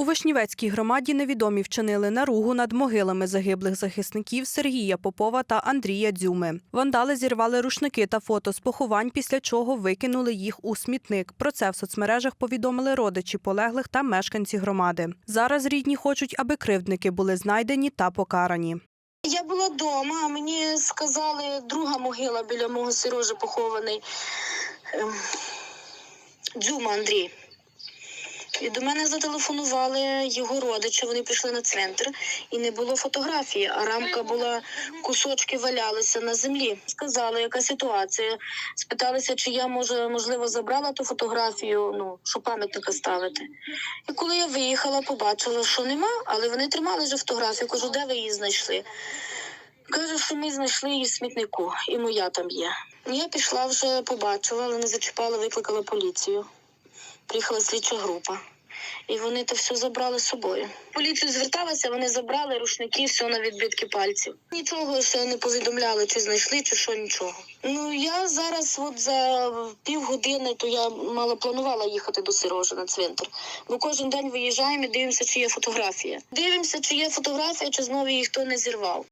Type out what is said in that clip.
У Вишнівецькій громаді невідомі вчинили наругу над могилами загиблих захисників Сергія Попова та Андрія Дзюми. Вандали зірвали рушники та фото з поховань, після чого викинули їх у смітник. Про це в соцмережах повідомили родичі полеглих та мешканці громади. Зараз рідні хочуть, аби кривдники були знайдені та покарані. Я була вдома, мені сказали, друга могила біля мого Сережі похований. Ем, Дзюма Андрій. І до мене зателефонували його родичі, вони пішли на цвинтар, і не було фотографії, а рамка була, кусочки валялися на землі. Сказали, яка ситуація. Спиталися, чи я може, можливо забрала ту фотографію, ну, щоб пам'ятника ставити. І коли я виїхала, побачила, що нема, але вони тримали вже фотографію. Кажу, де ви її знайшли? Каже, що ми знайшли її в смітнику, і моя там є. Я пішла вже, побачила, але не зачіпала, викликала поліцію. Приїхала слідча група. І вони то все забрали з собою. Поліцію зверталася, вони забрали рушники, все на відбитки пальців. Нічого ще не повідомляли, чи знайшли, чи що нічого. Ну я зараз, от за півгодини, то я мала планувала їхати до Сирожа на цвинтар. Бо кожен день виїжджаємо і дивимося, чи є фотографія. Дивимося, чи є фотографія, чи знову її хто не зірвав.